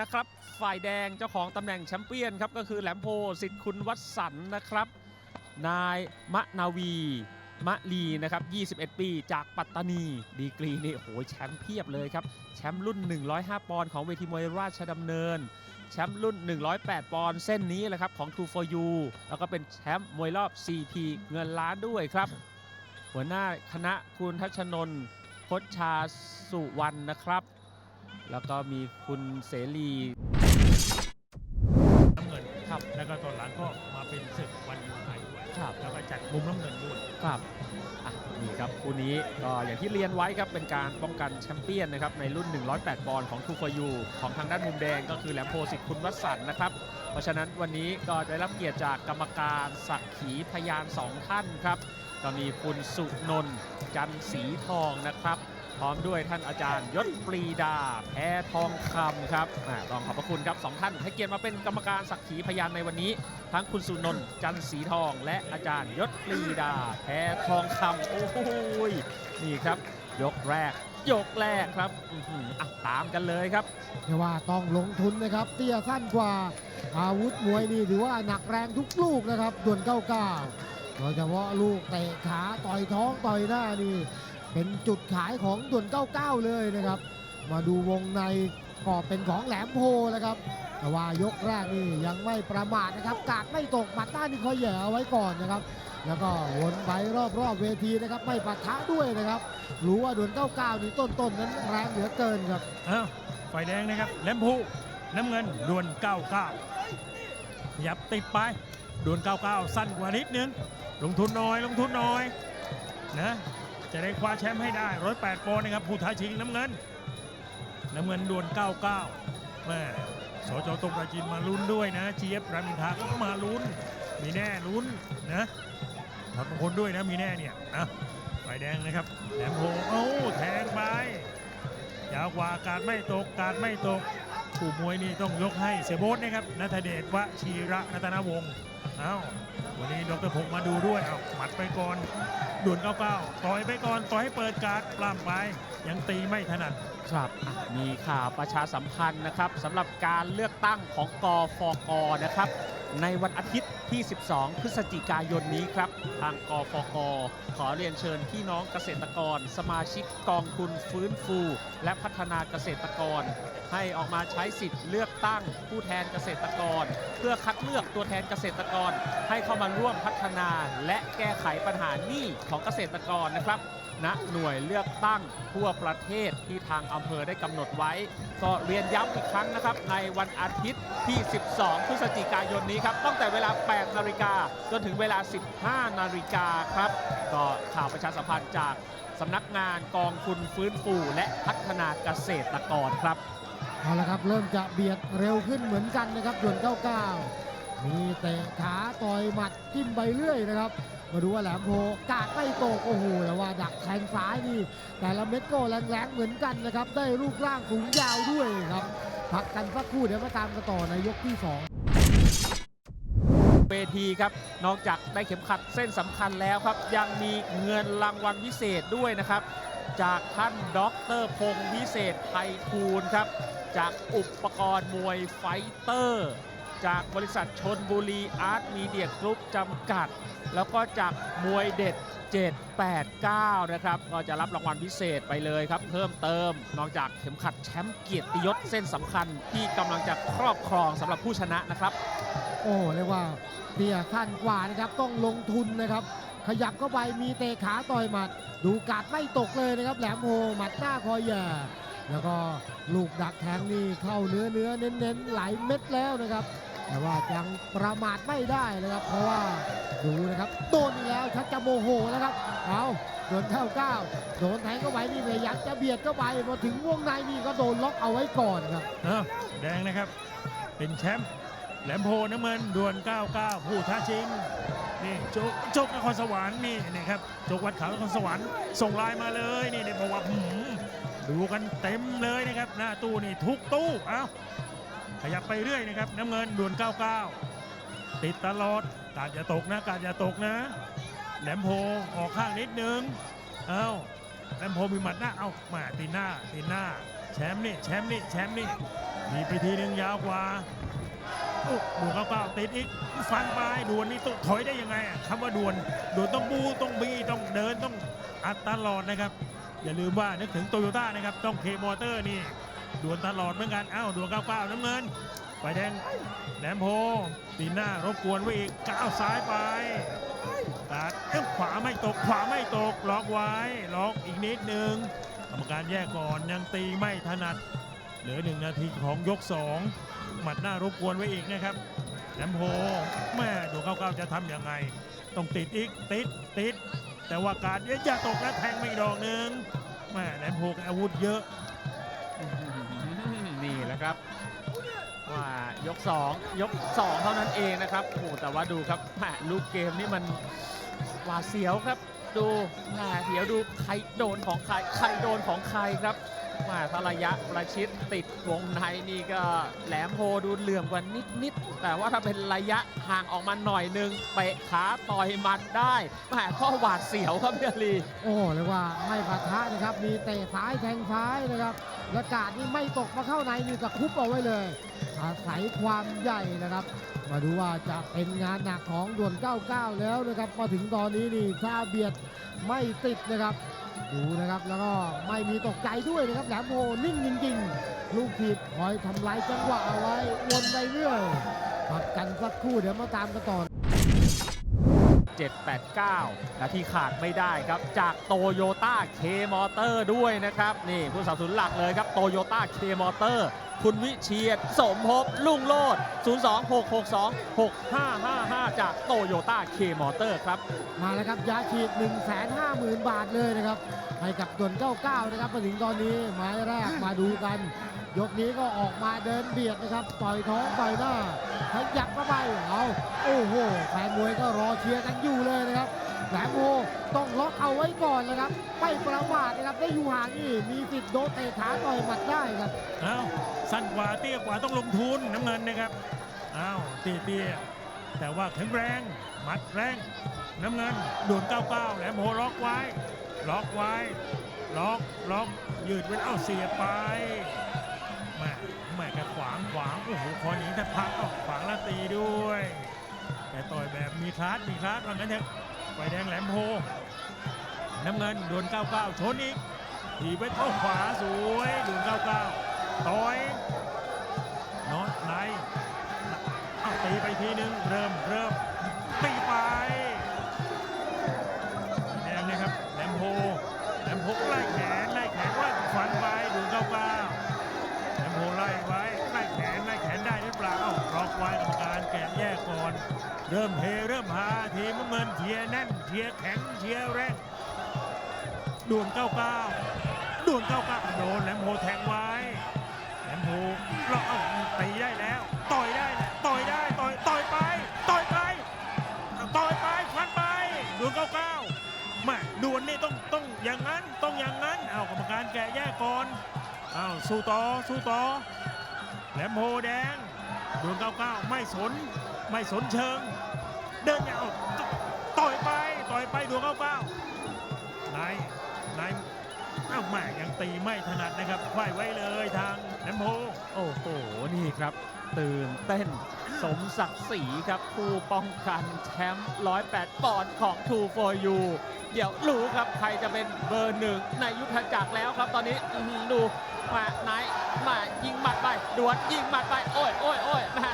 นะครับ ฝ่ายแดงเจ้าของตำแหน่งแชมเปี้ยนครับก็คือแหลมโพสิทธิ์คุณวัดสันนะครับ นายมะนาวี มะลีนะครับ 21 ปีจากปัตตานี ดีกรีนี่โอ้โหแชมป์เพียบเลยครับ แชมป์รุ่น 105 ปอนด์ของเวทีมวยราชดำเนิน แชมป์รุ่น 108 ปอนด์เส้นนี้แหละครับของ True for You แล้วก็เป็นแชมป์มวยรอบ CP เงินล้านด้วยครับ หัวหน้าคณะคุณทัชนนท์พชชาสุวรรณนะครับ แล้วก็มีคุณเสรีน้ำเงินครับแล้วก็ตอนหลังก็มาเป็นศึกวันยูไทยด้วยครับแล้วก็จัดมุมน้ำเงินด้วยครับอะนี่ครับคู่นี้ก็อย่างที่เรียนไว้ครับเป็นการป้องกันแชมเปี้ยนนะครับในรุ่น 108 ปอนด์ของทูฟยูของทางด้านมุมแดงก็คือแหลมโพสิทธิ์คุณวัชสันต์นะครับ เพราะฉะนั้นวันนี้ก็ได้รับเกียรติจากกรรมการสักขีพยานสองท่านครับก็มีคุณสุนนท์จันทร์ศรีทองนะครับ พร้อมด้วยท่านอาจารย์ยศปรีดา แพ้ทองคำครับต้องขอบพระคุณครับสองท่านให้เกียรติมาเป็นกรรมการสักขีพยานในวันนี้ ทั้งคุณสุนนท์จันทร์ศรีทอง และอาจารย์ยศปรีดา แพ้ทองคำโอ้โหยนี่ครับ ยกแรก ยกแรกครับอะตามกันเลยครับเรียกว่าต้องลงทุนนะครับเตี้ยสั้นกว่าอาวุธมวยนี่ถือว่าหนักแรงทุกลูกนะครับด่วน99โดยเฉพาะลูกเตะขาต่อยท้องต่อยหน้านี่ เป็นจุดขายของด่วน 99 เลยนะครับ มาดูวงในก็เป็นของแหลมโพแล้วครับ แต่ว่ายกแรกนี่ยังไม่ประมาทนะครับ กาดไม่ตกหมัดหน้านี่คอยแย่เอาไว้ก่อนนะครับ แล้วก็วนไปรอบๆเวทีนะครับ ไม่ปะทะด้วยนะครับ รู้ว่าด่วน 99 นี่ต้นๆนนั้นแรงเหลือเกินครับอ้าวไฟแดงนะครับแหลมพูน้ำเงินดวน 99ขยับติดไปดวน 99 สั้นกว่านิดนึงลงทุนน้อยลงทุนน้อยนะ จะได้คว้าแชมป์ให้ได้108ปอนด์นะครับผู้ท้าชิงน้ำเงิน น้ำเงินดวน 99แม่สจตรงประจินมาลุ้นด้วยนะเจี๊ยบรามินทาก็มาลุ้น มีแน่ลุ้นนะถอดมงคลด้วยนะมีแน่เนี่ยอะไฟแดงนะครับแหลมโพเอ้าแทงไปยาวกว่าการไม่ตกการไม่ตกผู้มวยนี่ต้องยกให้เสียโบ๊ทนะครับนัทเดชวชีระนัตนวงศ์อ้าวันนี้ดรพงศ์มาดูด้วยเอาหมัดไปก่อนด่วน99ต่อยไปก่อนต่อยให้เปิดการ์ดปล้ำไป ยังตีไม่ถนัดครับมีข่าวประชาสัมพันธ์นะครับสำหรับการเลือกตั้งของกฟกนะครับ ในวันอาทิตย์ที่ 12 พฤศจิกายนนี้ครับ ทางกฟกขอเรียนเชิญพี่น้องเกษตรกร สมาชิกกองทุนฟื้นฟู และพัฒนาเกษตรกร ให้ออกมาใช้สิทธิ์เลือกตั้งผู้แทนเกษตรกร เพื่อคัดเลือกตัวแทนเกษตรกร ให้เข้ามาร่วมพัฒนาและแก้ไขปัญหาหนี้ของเกษตรกรนะครับ ณหน่วยเลือกตั้งทั่วประเทศที่ทางอำเภอได้กำหนดไว้ ก็เรียนย้ำอีกครั้งนะครับ ในวันอาทิตย์ที่ 12 พฤศจิกายนนี้ครับตั้งแต่เวลา 8 นาฬิกาจนถึงเวลา 15 นาฬิกาครับ ก็ข่าวประชาสัมพันธ์จากสำนักงานกองทุนฟื้นฟูและพัฒนาเกษตรกรครับ เอาละครับ เริ่มจะเบียดเร็วขึ้นเหมือนกันนะครับด่วน 99 มีเตะขาต่อยหมัดจิ้มไปเรื่อยนะครับ มาดูว่าแหลมโพกาดไม่ตกโอ้โหแต่ว่าดักแทงซ้ายนี่ แต่ละเม็ดก็แรงๆเหมือนกันนะครับ ได้รูปร่างสูงยาวด้วยครับ พักกันสักครู่เดี๋ยวมาตามกันต่อในยกที่ 2เวทีครับ นอกจากได้เข็มขัดเส้นสำคัญแล้วครับ ยังมีเงินรางวัลวิเศษด้วยนะครับ จากท่านด็อกเตอร์พงศ์วิเศษไพฑูรย์ครับ จากอุปกรณ์มวยไฟเตอร์ จากบริษัทชนบุรีอาร์ตมีเดียกรุ๊ปจำกัด แล้วก็จากมวยเด็ด 789 นะครับ ก็จะรับรางวัลพิเศษไปเลยครับ เพิ่มเติม นอกจากเข็มขัดแชมป์เกียรติยศเส้นสำคัญที่กำลังจะครอบครองสำหรับผู้ชนะนะครับ โอ้เรียกว่าเตี้ยขั้นกว่านะครับต้องลงทุนนะครับ ขยับเข้าไปมีเตะขาต่อยหมัด ดูกาดไม่ตกเลยนะครับแหลมโพหมัดหน้าคอยแย่แล้วก็ลูกดักแทงนี่เข้าเนื้อเนื้อเน้นๆหลายเม็ดแล้วนะครับ แต่ว่ายังประมาทไม่ได้นะครับ เพราะว่าดูนะครับโดนอีกแล้วชักจะโมโหแล้วครับเอาโดนเข้าก้าวโดนแทงเข้าไปนี่พยายามจะเบียดเข้าไปพอถึงวงในนี่ก็โดนล็อกเอาไว้ก่อนครับเอ้าแดงนะครับ เป็นแชมป์แหลมโพน้ำเงินดวน99ผู้ท้าชิงนี่โจกโจกนครสวรรค์นี่นะครับโจกวัดขาวนครสวรรค์ส่งไลน์มาเลยนี่เนี่ยบอกว่าดูกันเต็มเลยนะครับ หน้าตู้นี่ทุกตู้เอ้า ขยับไปเรื่อยนะครับ น้ำเงินดวน 99 ติดตลอดกาดอย่าตกนะกาดอย่าตกนะ แหลมโพออกข้างนิดนึง เอ้าแหลมโพมีหมัดหน้า เอ้ามาตีหน้าตีหน้า แชมป์นี่แชมป์นี่แชมป์นี่มีไปทีนึงยาวกว่าโอ้ดวนเก้าติดอีกฟันไปดวนนี่ต้องถอยได้ยังไงอะคำว่าดวนดวนต้องบูต้องบีต้องเดินต้องอัดตลอดนะครับ อย่าลืมว่านึกถึงโตโยต้านะครับ ต้องเคมอเตอร์นี่ ดวนตลอดเหมือนกันอ้าวดวนเก้าเก้าน้ำเงินไฟแดงแหลมโพตีหน้ารบกวนไว้อีกก้าวซ้ายไปตัดเอ้ขวาไม่ตกขวาไม่ตกล็อกไว้ล็อกอีกนิดนึงกรรมการแยกก่อนยังตีไม่ถนัด เหลือหนึ่งนาทีของยกสองหมัดหน้ารบกวนไว้อีกนะครับแหลมโพแม่ดูเก้าเก้าจะทำยังไง ต้องติดอีกติดติด แต่ว่าการเดี๋ยอย่าตกแล้วแทงไม่ดอกหนึ่งแม่แหลมโพอาวุธเยอะ นี่แหละครับ ว่ายก 2 ยก 2 เท่านั้นเองนะครับโอ้โหแต่ว่าดูครับแหมลูกเกมนี่มันหวาดเสียวครับ ดูแหมเดี๋ยวดูใครโดนของใครใครโดนของใครครับ มาถ้าระยะประชิดติดวงในนี่ก็แหลมโพดูเหลื่อมกว่านิดๆแต่ว่าถ้าเป็นระยะห่างออกมาหน่อยหนึงเตะขาต่อยมัดได้แหมก็หวาดเสียวครับเบียรีโอ้เรียกว่าไม่ปะทะนะครับ มีเตะซ้ายแทงซ้ายนะครับและกาดนี่ไม่ตกมาเข้าในนี่ตะคุบเอาไว้เลย อาศัยความใหญ่นะครับ มาดูว่าจะเป็นงานหนักของด่วน 99 แล้วนะครับ มาถึงตอนนี้นี่ถ้าเบียดไม่ติดนะครับ ดูนะครับแล้วก็ไม่มีตกใจด้วยนะครับแหลมโพนิ่งจริงๆ ลูกถีบคอยทำลายจังหวะเอาไว้วนไปเรื่อยพักกันสักครู่เดี๋ยวมาตามกันต่อ 789และที่ขาดไม่ได้ครับ จากโตโยต้าเคมอเตอร์ด้วยนะครับ นี่ผู้สนับสนุนหลักเลยครับโตโยต้าเคมอเตอร์คุณวิเชียรสมภพลุ่งโลด 026626555 จากโตโยต้าเคมอเตอร์ครับ มาแล้วครับยาฉีด 1 5 0 0 0 0 บาทเลยนะครับให้กับดวน99 นะครับมาถึงตอนนี้ไม้แรกมาดูกัน ยกนี้ก็ออกมาเดินเบียดนะครับ ต่อยท้องต่อยหน้าขยับ โอ้โหแฟนมวยก็รอเชียร์กันอยู่เลยนะครับแหลมโพต้องล็อกเอาไว้ก่อนนะครับ ไม่ประมาทนะครับได้อยู่ห่างนี่มีสิทธิ์โดนเตะขาต่อยหมัดได้ครับอ้าวสั้นกว่าเตี้ยกว่าต้องลงทุนน้ำเงินนะครับอ้าวเตี้ยเตี้ยแต่ว่าแข็งแรงหมัดแรงน้ำเงินด่วน99แหลมโพล็อกไว้ ล็อกไว้ ล็อกล็อกยืดไว้เอ้าเสียไปแม่แม่แกขวางขวางโอ้โหคอหนีแทบพักเอ้าขวางแล้วตีด้วย มีคลาสมีคลาสว่างั้นเถอะไฟแดงแหลมโพ น้ำเงินดวน 99 ชนอีกทีบไปเข้าขวาสวยดูนเก้าเก้าต่อยน็อตในเอาตีไปทีนึง เริ่มเริ่มตีไปแดงนะครับแหลมโพแหลมโพไล่แขนไล่แขนไล่ฟันไปดูนเก้าเก้าแหลมโพไล่ไว้ไล่แขนไล่แขนได้หรือเปล่าเอ้าล็อกไว้กรรมการแกะแยกก่อน เริ่มเฮเริ่มฮาทีมเงินเชียแน่นเชียแข็งเชียร์แรงด่วน99ด่วน99โดนแหลมโพแทงไว้แหลมโพเราเอาตีได้แล้ว ต่อยได้ต่อยได้ต่อยต่อยไปต่อยไปต่อยไปฟันไปด่วน99แม่ดวนนี่ต้องต้องอย่างนั้นต้องอย่างนั้นเอากรรมการแกะแยกก่อนเอาสู้ต่อสู้ต่อแหลมโพแดงด่วน99ไม่สน ไม่สนเชิง เดินเอาต่อยไปต่อยไปด่วน99นายนายเอ้าแม่ยังตีไม่ถนัดนะครับไขว้ไว้เลยทางแหลมโพโอ้โหนี่ครับ ตื่นเต้นสมศักดิ์ศรีครับผู้ป้องกันแชมป์108 ปอนด์ของ True for You เดี๋ยวรู้ครับใครจะเป็นเบอร์หนึ่งในยุทธจักรแล้วครับตอนนี้ดูมาไหนมายิงหมัดไปดวนยิงหมัดไป โอ้ยโอ้ยโอ้ยมา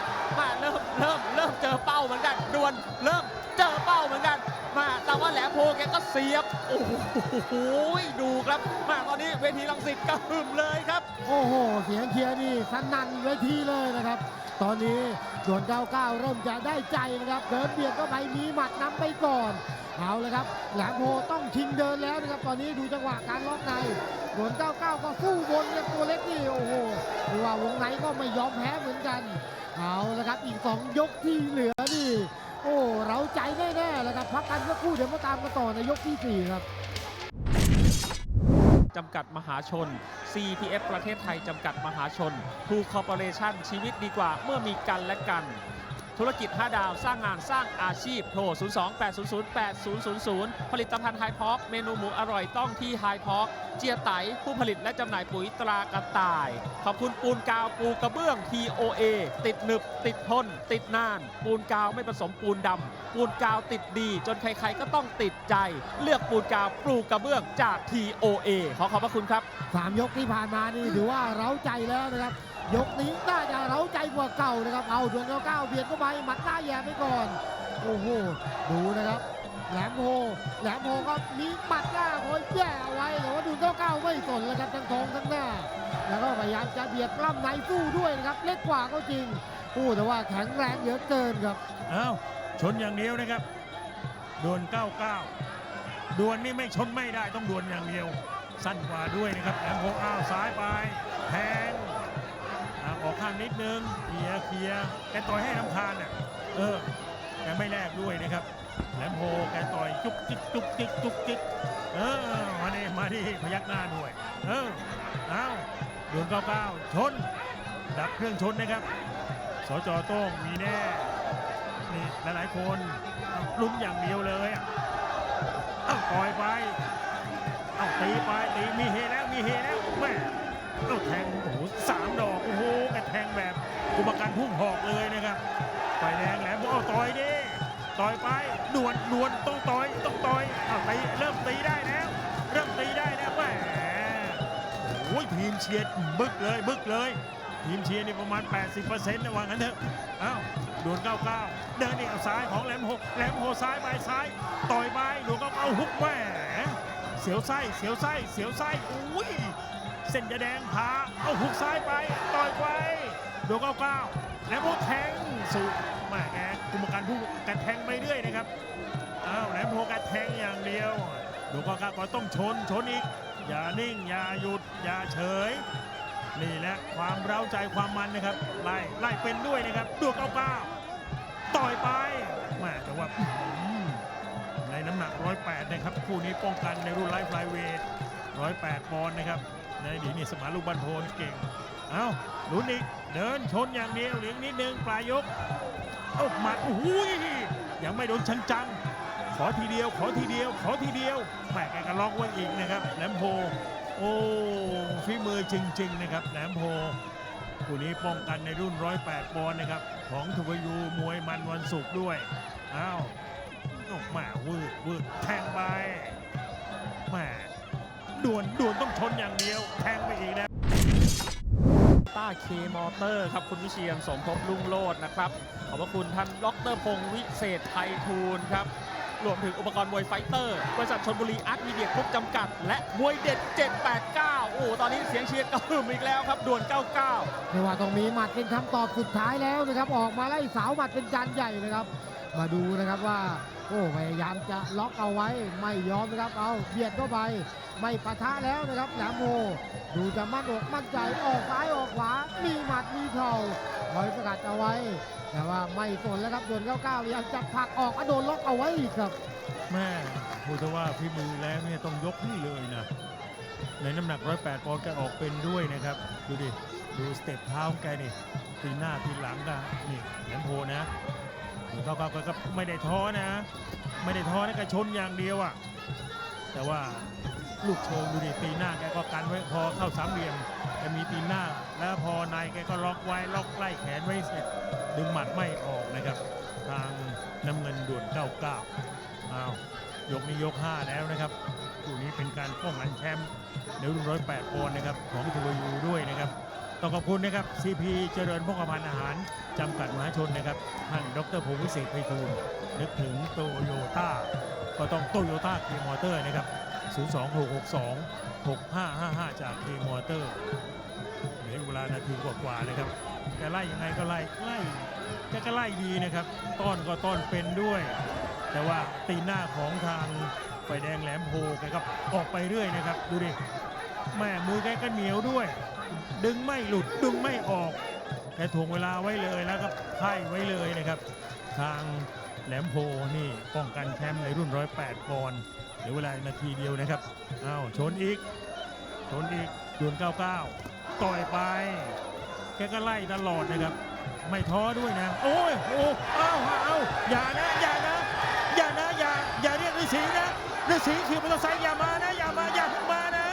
ริ่มเริ่มเจอเป้าเหมือนกันดวนเริ่มเจอเป้าเหมือนกัน มาแต่ว่าแหลมโพแกก็เสียบโอ้โหดูครับ มาตอนนี้เวทีลังสิตกระหึ่มเลยครับ โอ้โห เสียงเชียร์นี่สนั่นเวทีเลยนะครับ ตอนนี้ด่วน 99 เริ่มจะได้ใจนะครับ เดินเบียดเข้าไปมีหมัดนำไปก่อน เอาเลยครับแหลมโพต้องชิงเดินแล้วนะครับ ตอนนี้ดูจังหวะการล็อกในด่วน99 ก็สู้บนกับตัวเล็กนี่โอ้โหดูว่าวงในก็ไม่ยอมแพ้เหมือนกัน เอาละครับอีก 2 ยกที่เหลือนี่ โอ้เราใจแน่ๆแล้วครับพักกันสักครู่เดี๋ยวมาตามกันต่อในยกที่ 4 ครับจำกัดมหาชน CPF ประเทศไทยจำกัดมหาชน True Corporation ชีวิตดีกว่าเมื่อมีกันและกัน ธุรกิจ 5 ดาว สร้างงานสร้างอาชีพโทร 028008000 ผลิตภัณฑ์ไฮพอกเมนูหมูอร่อยต้องที่ไฮพอกเจียไตผู้ผลิตและจำหน่ายปุ๋ยตรากระต่าย ขอบคุณปูนกาวปูกระเบื้อง TOA ติดหนึบ ติดทน ติดนาน ปูนกาวไม่ผสมปูนดำปูนกาวติดดี จนใครๆก็ต้องติดใจ เลือกปูนกาวปูกกระเบื้องจาก TOA ขอขอบพระคุณครับ สามยกที่ผ่านมานี่ถือว่าเร้าใจแล้วนะครับ ยกนี้น่าจะเร้าใจกว่าเก่านะครับ เอาดวงเก้าเก้าเบียดเข้าไปหมัดหน้าแย่ไปก่อน โอ้โห ดูนะครับ แหลมโพแหลมโพก็มีหมัดหน้าคอยแย่เอาไว้แต่ว่าดูเก้าเก้าไม่สนเลยครับทั้งทองทั้งหน้า แล้วก็พยายามจะเบียดกล้ำในสู้ด้วยนะครับ เล็กกว่าก็จริงโอ้แต่ว่าแข็งแรงเหลือเกินครับ อ้าวชนอย่างเดียวนะครับ ดวล99ดวลนี่ไม่ชนไม่ได้ต้องดวลอย่างเดียว สั้นกว่าด้วยนะครับแหลมโพงอ้าวซ้ายไปแทง ออกข้างนิดนึงเคลียร์เคลียร์แกต่อยให้น้ำคาญอะเออแกไม่แลกด้วยนะครับแหลมโพแกต่อยจุกจิกจุกจิกจุกจิกเออมาดิมาดิพยักหน้าด้วย เอออ้าวดวล99ชน ดับเครื่องชนนะครับสจโต้งมีแน่นี่หลายๆคนลุ้นอย่างเดียวเลยอะเอ้าต่อยไป เอ้าตีไปตีมีเฮแล้วมีเฮแล้วแม่ อ้าแทงโอ้โหสามดอกโอ้โหกระแทงแบบกุมการพุ่งหอกเลยนะครับไฟแดงแหลมบอกต่อยดิต่อยไปด่วนด่วนต้องต่อยต้องต่อยเอาตีเริ่มตีได้แล้ว เริ่มตีได้แล้วแหมโอ้ยทีมเชียร์บึกเลยบึกเลยทีมเชียร์นี่ประมาณ 80%นะว่างั้นเถอะเอ้าดวล99 เดินนี่เอาซ้ายของแหลมโหแหลมโหซ้ายไปซ้าย ต่อยไปดวล99เอาฮุกแหวเสียวไส้เสียวไส้เสียวไส้อุ้ย เส้นจะแดงพาเอาฮุกซ้ายไป ต่อยไปดวล99แหลมโหแทงสุดแม่แกกรรมการผู้กระแทงไปเรื่อยนะครับอ้าวแหลมโหกระแทงอย่างเดียวโดวล99ก็ต้องชนชนอีก อย่านิ่ง อย่าหยุด อย่าเฉย นี่แหละความเร้าใจความมันนะครับ ไล่ไล่เป็นด้วยนะครับดวงเก้าเก้าต่อยไปแม่แต่ว่าอื้อหือในน้ำหนัก 108 นะครับ คู่นี้ป้องกันในรุ่นไลฟ์ไฟเวท 108 ปอนด์นะครับ ในอดีนี่สมานลูกบันโทนเก่ง เอ้าลุ้นอีกเดินชนอย่างเดียวเหลียงนิดนึงปลายยกเอ้าหมัดโอ้โหยังไม่โดนชังจัง ขอทีเดียว ขอทีเดียว ขอทีเดียวแหม่แกก็ล็อกไว้อีกนะครับแหลมโพ โอ้ฝีมือจริง ๆ นะครับแหลมโพคู่นี้ป้องกันในรุ่น 108ปอนด์นะครับ ของทวยูมวยมันวันศุกร์ด้วยอ้าวออกมาวืดวืดแทงไปแหม่ ด่วนด่วนต้องชนอย่างเดียว แทงไปอีกนะต้าเคมอเตอร์ครับคุณวิเชียนสมภพลุงโลดนะครับ ขอบพระคุณท่านดรพงศ์วิเศษไพฑูรย์ครับ รวมถึงอุปกรณ์มวยไฟเตอร์ บริษัทชนบุรีอาร์ตมีเดียกรุ๊ปจำกัด และมวยเด็ด 789 โอ้ ตอนนี้เสียงเชียร์กระหึ่มอีกแล้วครับ ด่วน 99 ไม่ว่าต้องมีหมัดเป็นคำตอบสุดท้ายแล้วนะครับ ออกมาไล่สาวหมัดเป็นจานใหญ่นะครับ มาดูนะครับว่าโอ้พยายามจะล็อกเอาไว้ไม่ยอมนะครับเอาเบียดเข้าไปไม่ปะทะแล้วนะครับแหลมโมดูจะมั่นอกมั่นใจออกซ้ายออกขวา มีหมัดมีเข่าคอยสกัดเอาไว้ แต่ว่าไม่สนแล้วครับโดน99พยายามจะผลักออกอโดนล็อกเอาไว้อีกครับแม่พูดว่าพี่มือแล้วเนี่ยต้องยกให้เลยนะในน้ำหนัก 108ปอนด์แกออกเป็นด้วยนะครับ ดูดิ ดูสเต็ปเท้าของแกนี่ตีหน้าตีหลังกันนี่แหลมโพนะ เขาก็ก็ไม่ได้ท้อนะ ไม่ได้ท้อนะแกชนอย่างเดียวอะ่ะแต่ว่าลูกเชิงดูดิตีหน้าแกก็กันไว้พอเข้าสามเหลี่ยมแกมีตีหน้า แล้วพอในแกก็ล็อกไว้ล็อกไล่แขนไว้เสร็จดึงหมัดไม่ออกนะครับ ทางน้ำเงินด่วน99อ้าวยกนี้ยก 5 แล้วนะครับคู่นี้เป็นการป้องกันแชมป์ในรุ่น108ปอนด์นะครับของทูยูด้วยนะครับ ต้องขอบคุณนะครับ CP เจริญพกพันธ์อาหารจำกัดมหาชนนะครับท่านดรพงศ์วิเศษไพฑูรย์นึกถึงโตโยต้าก็ต้องโตโยต้าเคมอเตอร์นะครับ 02662 6555 จากเคมอเตอร์เหลือเวลานาทีกว่าๆนะครับแกไล่ยังไงก็ไล่ไล่แกก็ไล่ดีนะครับ ต้อนก็ต้อนเป็นด้วย แต่ว่าตีหน้าของทางไฟแดงแหลมโพแกก็ออกไปเรื่อยนะครับ ดูดิแม่มือแกก็เหนียวด้วย ดึงไม่หลุดดึงไม่ออกแกถ่วงเวลาไว้เลยแล้วก็ไพ่ไว้เลยนะครับ ทางแหลมโพนี่ป้องกันแชมป์ในรุ่น 108ปอนด์เหลือเวลานาทีเดียวนะครับอ้าวชนอีกชนอีกดวล99 ต่อยไป แกก็ไล่ตลอดนะครับ ไม่ท้อด้วยนะ โอ้ยโอ้เอ้าเอ้าอย่านะอย่านะอย่านะอย่าอย่าเรียกฤาษีนะฤาษีขี่มอเตอร์ไซค์อย่ามานะอย่ามาอย่าพึ่งมานะ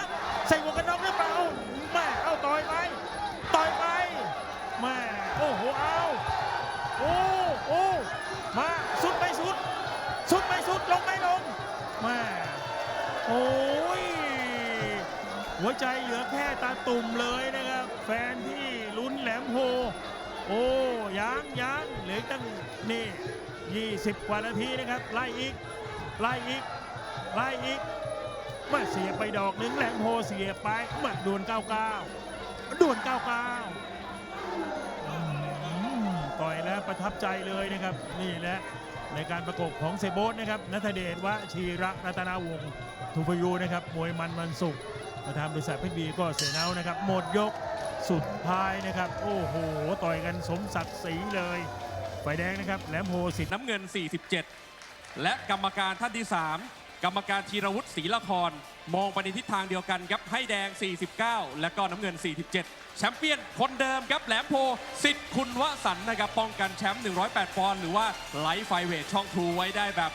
ใส่หมวกกันน็อกหรือเปล่าแม่เอาต่อยไปต่อยไปแม่โอ้โหเอาโอ้โอ้มาสุดไปสุด สุดไปสุดลงไม่ลงแม่ โอ้ย หัวใจเหลือแค่ตาตุ่มเลยนะครับ แฟนที่ลุ้นแหลมโพโอ้ยังยังเหลือตั้งนี่ 20 กว่านาทีนะครับ ไล่อีก ไล่อีก ไล่อีกมาเสียไปดอกหนึ่งแหลมโพเสียไปมาดวล99ดวล99ต่อยแล้วประทับใจเลยนะครับ นี่แหละ ในการประกบของเซโบสนะครับนัทเดชวชีระรัตนาวงศ์ทุพยูนะครับมวยมันมันสุขประธานบริษัทเพชรบีก็เสียเนานะครับ หมดยกสุดท้ายนะครับ โอ้โห ต่อยกันสมศักดิ์ศรีเลยไฟแดงนะครับแหลมโพสิทธิ์น้ำเงิน 47 และกรรมการท่านที่ 3 กรรมการธีรวุฒิศรีละคร มองไปในทิศทางเดียวกันครับให้แดง 49 และก็น้ำเงิน 47 แชมเปี้ยนคนเดิมครับแหลมโพสิทธิ์คุณวสันนะครับป้องกันแชมป์108ปอนด์หรือว่าไลท์ไฟเวทช่องทูไว้ได้แบบ